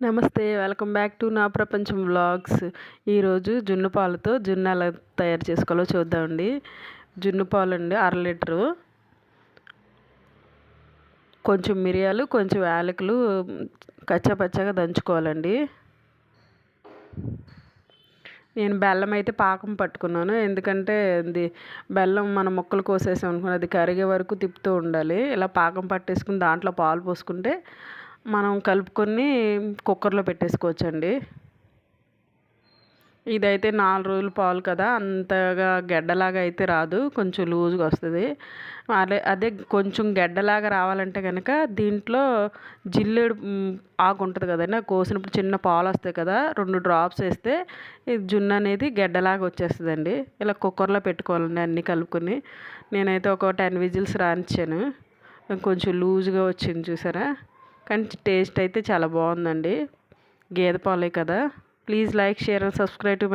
నమస్తే welcome back to నా ప్రపంచం వ్లాగ్స్. ఈరోజు జున్ను పాలతో జున్ను ఎలా తయారు చేసుకోవాలో చూద్దామండి. జున్ను పాలు అండి అర లీటరు. కొంచెం మిరియాలు కొంచెం యాలకులు కచ్చాపచ్చాగా దంచుకోవాలండి. నేను బెల్లం అయితే పాకం పట్టుకున్నాను. ఎందుకంటే అది బెల్లం మన ముక్కలు కోసేసాం అనుకుని అది కరిగే వరకు తిప్పుతూ ఉండాలి. ఇలా పాకం పట్టేసుకుని దాంట్లో పాలు పోసుకుంటే మనం కలుపుకొని కుక్కర్లో పెట్టేసుకోవచ్చండి. ఇదైతే నాలుగు రోజులు పాలు కదా అంతగా గడ్డలాగా అయితే రాదు కొంచెం లూజ్గా వస్తుంది. అదే అదే కొంచెం గడ్డలాగా రావాలంటే కనుక దీంట్లో జిల్లేడు ఆకు ఉంటుంది కదండి కోసినప్పుడు చిన్న పాలు వస్తాయి కదా రెండు డ్రాప్స్ వేస్తే జున్ను అనేది గడ్డలాగా వచ్చేస్తుందండి. ఇలా కుక్కర్లో పెట్టుకోవాలండి అన్నీ కలుపుకొని. నేనైతే ఒక టెన్ విజిల్స్ రానిచ్చాను. కొంచెం లూజ్గా వచ్చింది చూసారా? కానీ టేస్ట్ అయితే చాలా బాగుందండి. గేదె పాలే కదా. Please like share and subscribe to